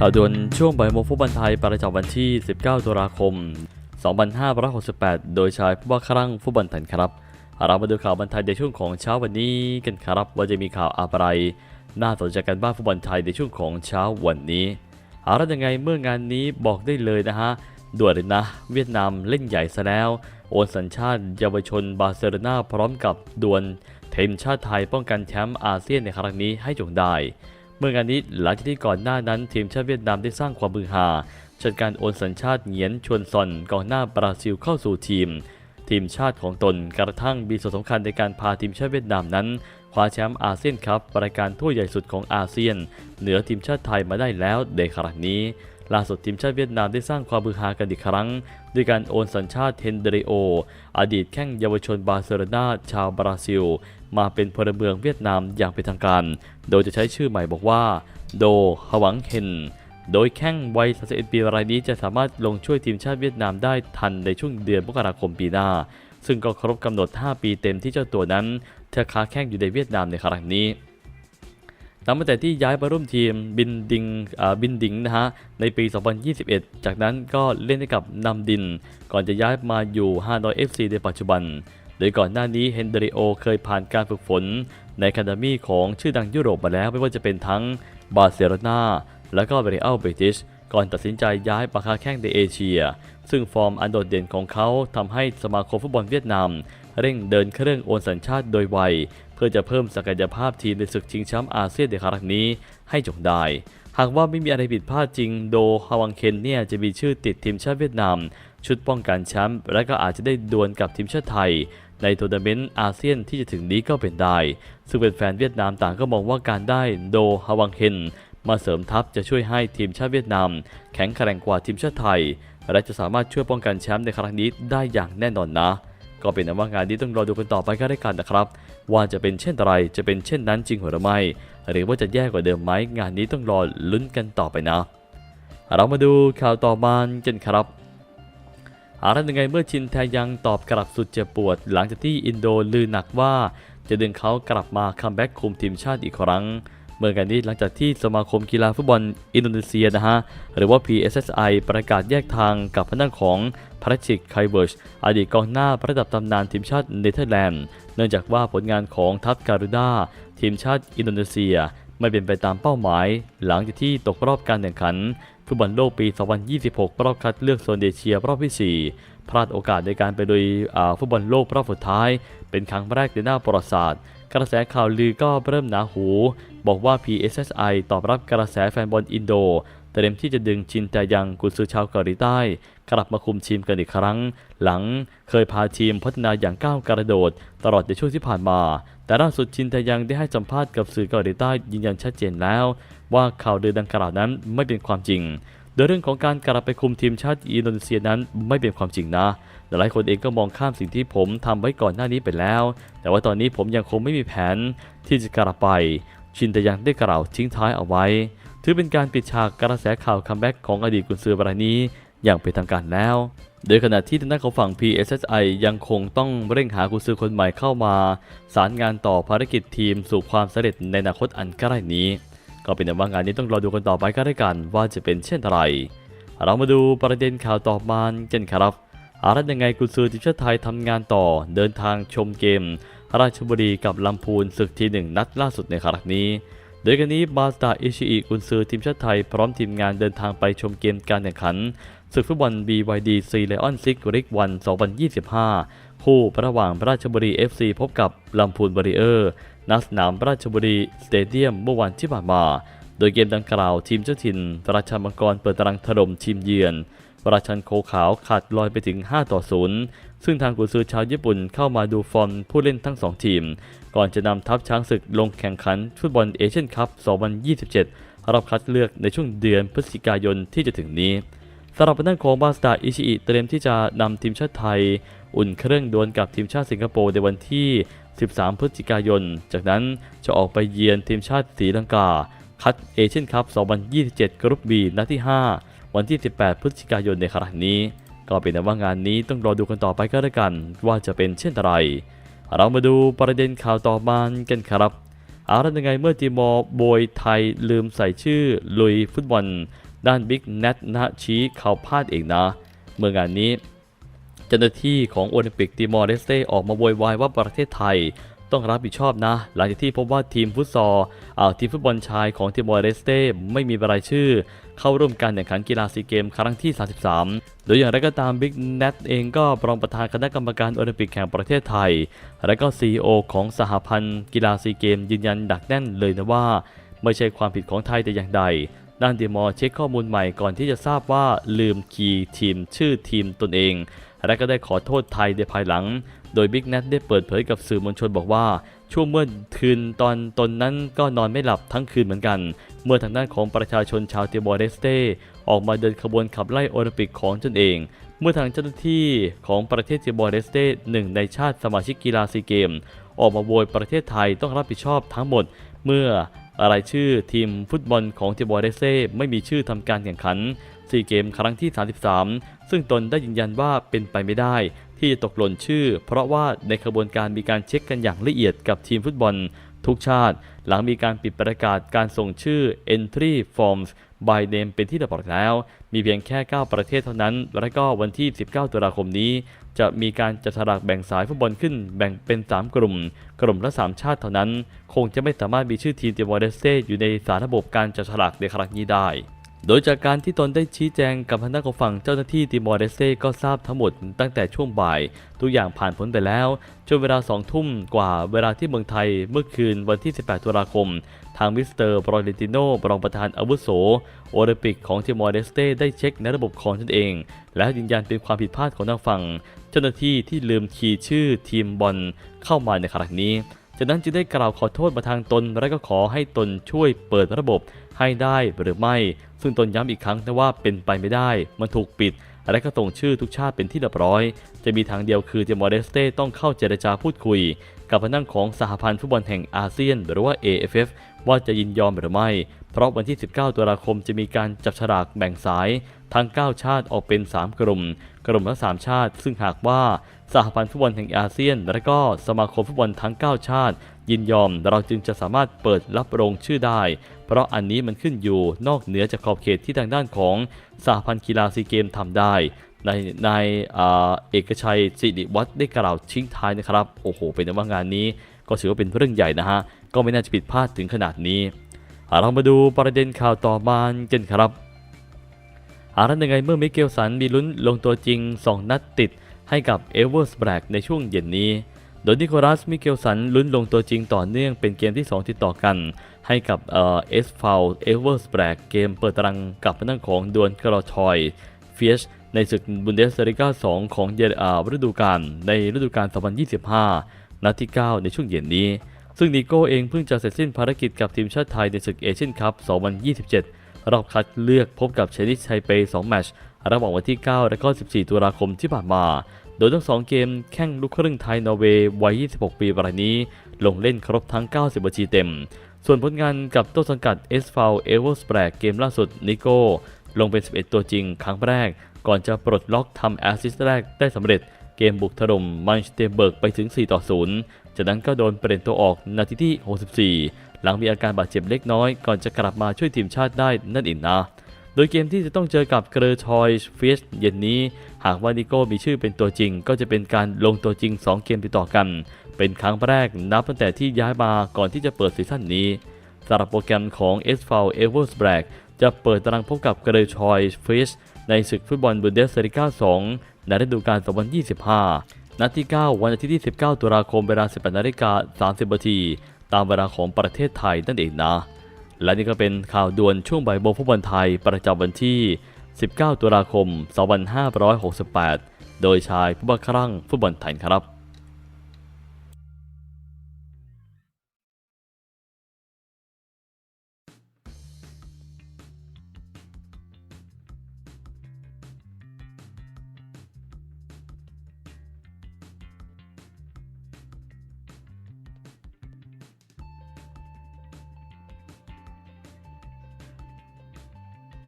ข่าวด่วนช่วงบ่ายโมงฟุตบอลไทยประจำวันที่ 19 ตุลาคม 2568 โดยชายผู้ว่าครั่งฟุตบอลไทยครับ เรามาดูข่าวบอลไทยในช่วงของเช้าวันนี้กันครับว่าจะมีข่าวอะไร น่าสนใจกันบ้างฟุตบอลไทยในช่วงของเช้าวันนี้อาละยังไงเมื่องานนี้บอกได้เลยนะฮะด่วนเลยนะ เวียดนามเล่นใหญ่ซะแล้ว โอนสัญชาติเยาวชนบาร์เซโลนาพร้อมกับดวลทีมชาติไทยป้องกันแชมป์อาเซียนในครั้งนี้ให้จงได้ เมื่องานนี้หลังจากที่ก่อนหน้านั้นทีมชาติเวียดนามได้สร้างความมือหาจากการโอนสัญชาติเหงียนชวนซอนกองหน้าบราซิลเข้าสู่ทีม ทีมชาติของตนกระทั่งมีส่วนสำคัญในการพาทีมชาติเวียดนามนั้นคว้าแชมป์อาเซียนครับรายการถ้วยใหญ่สุดของอาเซียน เหนือทีมชาติไทยมาได้แล้วในครั้งนี้ ล่าสุดทีมชาติเวียดนามได้สร้างความมือฮากันอีกครั้ง ด้วยการโอนสัญชาติเฮนเดริโอ อดีตแข้งเยาวชนบาร์เซโลนาชาวบราซิล มาเป็นพลเมืองเวียดนามอย่างเป็นทางการ โดยจะใช้ชื่อใหม่บอกว่า โดฮวังเฮนโดยแข้งวัย 31 ปีรายนี้จะสามารถลงช่วยทีมชาติเวียดนามได้ทันในช่วงเดือนมกราคมปีหน้า ซึ่งก็ครบกำหนด 5 ปีเต็มที่เจ้าตัวนั้นเธอค้าแข้งอยู่ในเวียดนามในครั้งนี้ นับตั้งแต่ที่ย้ายมาร่วมทีมบินดิงบินดิงนะฮะในปี 2021 จากนั้นก็เล่นให้กับนำดิน ก่อนจะย้ายมาอยู่ฮานอย FC ในปัจจุบัน โดยก่อนหน้านี้เฮนเดริโอเคยผ่านการฝึกฝน ในคาดามีของชื่อดังยุโรปมาแล้วไม่ว่าจะเป็นทั้งบาร์เซโลนาและก็เบรอัลเบติชก่อนตัดสินใจย้ายมาค้าแข้งในเอเชีย ซึ่งฟอร์มอันโดดเด่นของเขาทำให้สมาคมฟุตบอลเวียดนาม เร่งเดินเครื่องโอนสัญชาติโดยไว เพื่อจะเพิ่มศักยภาพทีมในศึกชิงแชมป์อาเซียนในครั้งนี้ให้จงได้ หากว่าไม่มีอะไรผิดพลาดจริงโดฮาวังเคนเนี่ยจะมีชื่อติดทีมชาติเวียดนาม ชุดป้องกันแชมป์และก็อาจจะได้ดวลกับทีมชาติไทย ในทัวร์นาเมนต์อาเซียนที่จะถึงนี้ก็เป็นได้ ซึ่งเป็นแฟนเวียดนามต่างก็มองว่าการได้โดฮาวังเคนมาเสริมทัพจะช่วยให้ทีมชาติเวียดนาม แข็งแกร่งกว่าทีมชาติไทย และจะสามารถช่วยป้องกันแชมป์ในครั้งนี้ได้อย่างแน่นอนนะ ก็เป็นนว่างานนี้ต้องรอดูกันต่อไปก็ได้กันนะครับ ว่าจะเป็นเช่นไรจะเป็นเช่นนั้นจริงหรือไม่ หรือว่าจะแย่กว่าเดิมไหมงานนี้ต้องรอลุ้นกันต่อไปนะ เรามาดูข่าวต่อมากันครับอะไรยังไงเมื่อชินแทยังตอบกลับสุดเจ็บปวด หลังจากที่อินโดลือหนักว่า จะดึงเขากลับมาคัมแบ็กคุมทีมชาติอีกครั้งเมื่อกันนี้หลังจากที่สมาคมกีฬาฟุตบอลอินโดนีเซียนะฮะ หรือว่า PSSI ประกาศแยกทางกับพนักของ พาราชิกไคเวิร์ชอดีตกองหน้าประดับตำนานทีมชาติเนเธอร์แลนด์ เนื่องจากว่าผลงานของทัพการุด้าทีมชาติอินโดนีเซีย ไม่เป็นไปตามเป้าหมาย หลังจากที่ตกรอบการแข่งขันฟุตบอลโลกปี 2026 รอบคัดเลือกโซนเอเชียรอบที่ 4 พลาดโอกาสในการไปลุยฟุตบอลโลกรอบสุดท้าย เป็นครั้งแรกในหน้าประวัติศาสตร์ กระแสข่าวลือก็เริ่มหนาหู บอกว่า PSSI ตอบรับกระแสแฟนบอลอินโด เตรียมที่จะดึงชินแต่ยังกุนซือชาวเกาหลีใต้ กลับมาคุมทีมกันอีกครั้ง หลังเคยพาทีมพัฒนาอย่างก้าวกระโดด ตลอดในช่วงที่ผ่านมา แต่ล่าสุดชินแต่ยังได้ให้สัมภาษณ์กับสื่อเกาหลีใต้ยืนยันชัดเจนแล้ว ว่าข่าวลือดังกล่าวนั้นไม่เป็นความจริงโดยเรื่องของการกลับไปคุมทีมชาติอินโดนีเซียนั้นไม่เป็นความจริงนะหลายคนเองก็มองข้ามสิ่งที่ผมทำไว้ก่อนหน้านี้ไปแล้ว แต่ว่าตอนนี้ผมยังคงไม่มีแผนที่จะกลับไป ชินแต่ยังได้กล่าวทิ้งท้ายเอาไว้ ถือเป็นการปิดฉากกระแสข่าวคัมแบ็กของอดีตกุนซือรายนี้อย่างเป็นทางการแล้ว โดยขณะที่ทางด้านของฝั่ง PSSI ยังคงต้องเร่งหากุนซือคนใหม่เข้ามา สารงานต่อภารกิจทีมสู่ความสำเร็จในอนาคตอันใกล้นี้ ก็เป็นแต่ว่างานนี้ต้องรอดูกันต่อไปก็ได้กันว่าจะเป็นเช่นไร เรามาดูประเด็นข่าวต่อมาเกันครับอารัตยังไงกุนซือทีมชาติไทยทำงานต่อเดินทางชมเกม ราชบุรีกับลำพูนศึกทีหนึ่งนัดล่าสุดในครั้งนี้ โดยกันนี้มาสตาอิชิอิกุนซือทีมชาติไทย พร้อมทีมงานเดินทางไปชมเกมการแข่งขันศึกฟุตบอล BYD ซีเลออนซิกริกวัน 2025 คู่ระหว่างราชบุรี FC พบกับลำพูนบริเออร์ณสนามราชบุรีสเตเดียมเมื่อวันที่ผ่านมา โดยเกมดังกล่าวทีมเจ้าถิ่น ราชมังกรเปิดตารางถล่มทีมเยือน ราชันโคขาวขาดลอยไปถึง 5 ต่อ 0 ซึ่งทางกุนซือชาวญี่ปุ่นเข้ามาดูฟอร์มผู้เล่นทั้ง 2 ทีม ก่อนจะนำทัพช้างศึกลงแข่งขันฟุตบอลเอเชียนคัพ 2027รอบคัดเลือกในช่วงเดือนพฤศจิกายนที่จะถึงนี้สำหรับด้านของบาสตาอิชิอิเตรียมที่จะนำทีมชาติไทย อุ่นเครื่องดวลกับทีมชาติสิงคโปร์ในวันที่ 13 พฤศจิกายน จากนั้นจะออกไปเยือนทีมชาติศรีลังกา คัดเอเชียนคัพ 2027 กรุ๊ปบีนัดที่ 5 วันที่ 18 พฤศจิกายนในครั้งนี้ ก็เป็นแต่ว่างานนี้ต้องรอดูกันต่อไปก็แล้วกัน ว่าจะเป็นเช่นไร เรามาดูประเด็นข่าวต่อมากันครับอารันยังไงเมื่อจีมอร์โบยไทยลืมใส่ชื่อลุยฟุตบอล ด้านบิ๊กแนทนะชี้เขาพลาดเองนะ เมื่องานนี้ เจ้าหน้าที่ของโอลิมปิกติมอร์เลสเตออกมาโวยวายว่าประเทศไทย ต้องรับผิดชอบนะ หลังจากที่พบว่าทีมฟุตซอลอ่าทีมฟุตบอลชายของติมบอร์เลสเต้ไม่มีรายชื่อ เข้าร่วมการแข่งขันกีฬาซีเกมครั้งที่ 33 โดยอย่างไรก็ตามบิ๊กแนทเองก็รองประธานคณะกรรมการโอลิมปิกแห่งประเทศไทย และก็ CEO ของสหพันธ์กีฬาซีเกมยืนยันดักแน่นเลยนะว่า ไม่ใช่ความผิดของไทยแต่อย่างใดด้านติมอร์เช็คข้อมูลใหม่ก่อนที่จะทราบว่าลืมคีย์ทีมชื่อทีมตนเอง และก็ได้ขอโทษไทยในภายหลัง โดยบิ๊กแนทได้เปิดเผยกับสื่อมวลชนบอกว่า ช่วงเมื่อคืนตอนตนนั้นก็นอนไม่หลับทั้งคืนเหมือนกัน เมื่อทางด้านของประชาชนชาวเติมอร์เลสเตออกมาเดินขบวนขับไล่โอลิมปิกของตนเอง เมื่อทางเจ้าหน้าที่ของประเทศเติมอร์เลสเตหนึ่งในชาติสมาชิกกีฬาซีเกม ออกมาโวยประเทศไทยต้องรับผิดชอบทั้งหมด เมื่อรายชื่อทีมฟุตบอลของเติมอร์เลสเตไม่มีชื่อทำการแข่งขัน ซีเกมครั้งที่ 33 ซึ่งตนได้ยืนยันว่าเป็นไปไม่ได้ ที่จะตกหล่นชื่อ เพราะว่าในขบวนการมีการเช็คกันอย่างละเอียดกับทีมฟุตบอลทุกชาติ หลังมีการปิดประกาศการส่งชื่อ entry forms by name เป็นที่เรียบร้อยแล้ว มีเพียงแค่ 9 ประเทศเท่านั้น และก็วันที่ 19 ตุลาคมนี้ จะมีการจัดฉลากแบ่งสายฟุตบอลขึ้นแบ่งเป็น 3 กลุ่ม กลุ่มละ 3 ชาติเท่านั้น คงจะไม่สามารถมีชื่อทีมเตมอเดสเตอยู่ในสารระบบการจัดฉลากในครั้งนี้ได้ โดยจากการที่ตนได้ชี้แจงกับทางด้านของฝั่งเจ้าหน้าที่ติมอร์เดสเต้ก็ทราบทั้งหมดตั้งแต่ช่วงบ่ายทุกอย่างผ่านพ้นไปแล้วจนเวลา2ทุ่มกว่าเวลาที่เมืองไทยเมื่อคืนวันที่ 18 ตุลาคม ทางมิสเตอร์บรอเลนติโนรองประธานอาวุโสโอลิมปิกของติมอร์เดสเต้ได้เช็คในระบบของตนเอง และยืนยันเป็นความผิดพลาดของทางฝั่ง เจ้าหน้าที่ที่ลืมคีย์ชื่อทีมบอลเข้ามาในครั้งนี้ จากนั้นจึงได้กล่าวขอโทษมาทางตน และก็ขอให้ตนช่วยเปิดระบบให้ได้หรือไม่ ซึ่งตนย้ำอีกครั้งนะว่าเป็นไปไม่ได้ มันถูกปิด และก็ส่งชื่อทุกชาติเป็นที่เรียบร้อย จะมีทางเดียวคือเจมอร์เดสเต้ต้องเข้าเจรจาพูดคุย กับพนักงของสหพันธ์ฟุตบอลแห่งอาเซียน หรือว่า AFF ว่าจะยินยอมหรือไม่ เพราะวันที่ 19 ตุลาคมจะมีการจับฉลากแบ่งสาย ทั้ง 9 ชาติออกเป็น 3 กลุ่ม กลุ่มละ 3 ชาติ ซึ่งหากว่าสหพันธ์ฟุตบอลแห่งอาเซียน และก็สมาคมฟุตบอลทั้ง 9 ชาติ ยินยอมเราจึงจะสามารถเปิดรับรองชื่อได้ เพราะอันนี้มันขึ้นอยู่นอกเหนือจากขอบเขตที่ทางด้านของสหพันธ์กีฬาซีเกมทำได้ ในในอ่าเอกชัยสิริวัฒน์ได้กล่าวทิ้งท้ายนะครับ โอ้โห เป็นว่างานนี้ก็ถือว่าเป็นเรื่องใหญ่นะฮะ ก็ไม่น่าจะผิดพลาดถึงขนาดนี้เรามาดูประเด็นข่าวต่อมากันครับอารันยังไงเมื่อมิเกลสันมีลุ้นลงตัวจริง 2 นัดติดให้กับเอเวอร์สแบรกในช่วงเย็นนี้ โดยนิโคลัสมิเกลสันลุ้นลงตัวจริงต่อเนื่องเป็นเกมที่ 2 ติดต่อกัน ให้กับเอ่อเอสฟาวเอเวอร์สแบรกเกมเปิดตารางกับพนักของดวลกรอทอยเฟียช ในศึกบุนเดสลิก้า2ของเยอ่าฤดูกาลในฤดูกาล 2025 นัดที่ 9 ในช่วงเย็นนี้ ซึ่งนิโก้เองเพิ่งจะเสร็จสิ้นภารกิจกับทีมชาติไทยในศึกเอเชียนคัพ 2027 รอบคัดเลือกพบกับเชนิสไทเป 2 แมตช์ระหว่างวันที่ 9 และก็ 14 ตุลาคมที่ผ่านมา โดยทั้ง 2 เกมแข่งลูกครึ่งไทยนอร์เวย์วัย 26 ปีรายนี้ ลงเล่นครบทั้ง 90 นาทีเต็ม ส่วนผลงานกับต้นสังกัดเอสฟาวเอเวอร์สแบรกเกมล่าสุดนิโก้ลงเป็น 11 ตัวจริงครั้งแรก ก่อนจะปลดล็อกทำแอสซิสต์แรกได้สำเร็จเกมบุกถล่มมันสเตเบิร์กไปถึง 4 ต่อ 0 จากนั้นก็โดนเปลี่ยนตัวออกนาทีที่ 64 หลังมีอาการบาดเจ็บเล็กน้อย ก่อนจะกลับมาช่วยทีมชาติได้นั่นเองนะ โดยเกมที่จะต้องเจอกับเกรอทอยฟิชเย็นนี้ หากว่านิโก้มีชื่อเป็นตัวจริง ก็จะเป็นการลงตัวจริง 2 เกมติดต่อกัน เป็นครั้งแรกนับตั้งแต่ที่ย้ายมาก่อนที่จะเปิดซีซั่นนี้สำหรับโปรแกรมของ s v a l e v e r s b r a g จะเปิดตารางพบกับเกรอทอยฟิช ในศึกฟุตบอลบุนเดสลิก้า 2 ในฤดูกาล 2025 นัดที่ 9 วันอาทิตย์ที่ 19 ตุลาคมเวลา 18นาฬิกา30นาทีตามเวลาของประเทศไทยนั่นเองนะ และนี่ก็เป็นข่าวด่วนช่วงบ่ายโมงฟุตบอลไทยประจำวันที่ 19 ตุลาคม 2568 โดยชายผู้บังคับฟุตบอลไทยครับ